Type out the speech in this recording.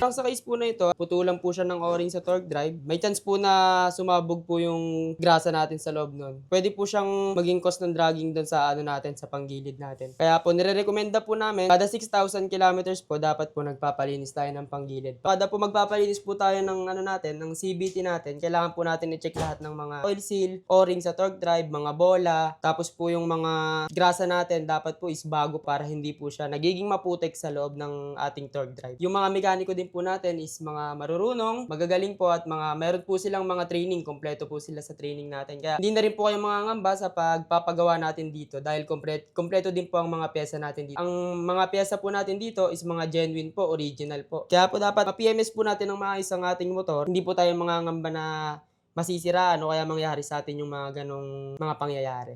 Ang sa case po na ito, putulan po siya ng o-ring sa torque drive. May chance po na sumabog po yung grasa natin sa loob nun. Pwede po siyang maging cause ng dragging doon sa ano natin, sa panggilid natin. Kaya po, nire-recommenda po namin, kada 6,000 kilometers po, dapat po nagpapalinis tayo ng panggilid. Kada po magpapalinis po tayo ng ano natin, ng CBT natin, kailangan po natin i-check lahat ng mga oil seal, o-ring sa torque drive, mga bola, tapos po yung mga grasa natin, dapat po is bago para hindi po siya nagiging maputek sa loob ng ating torque drive. Yung mga mekaniko din po natin is mga marurunong, magagaling po at mga meron po silang mga training, kompleto po sila sa training natin. Kaya hindi na rin po kayo mga ngamba sa pagpapagawa natin dito dahil kompleto, kompleto din po ang mga pyesa natin dito. Ang mga pyesa po natin dito is mga genuine po, original po. Kaya po dapat ma-PMS po natin ng maayos ang ating motor. Hindi po tayo mga ngamba na masisiraan o kaya mangyari sa atin yung mga ganong mga pangyayari.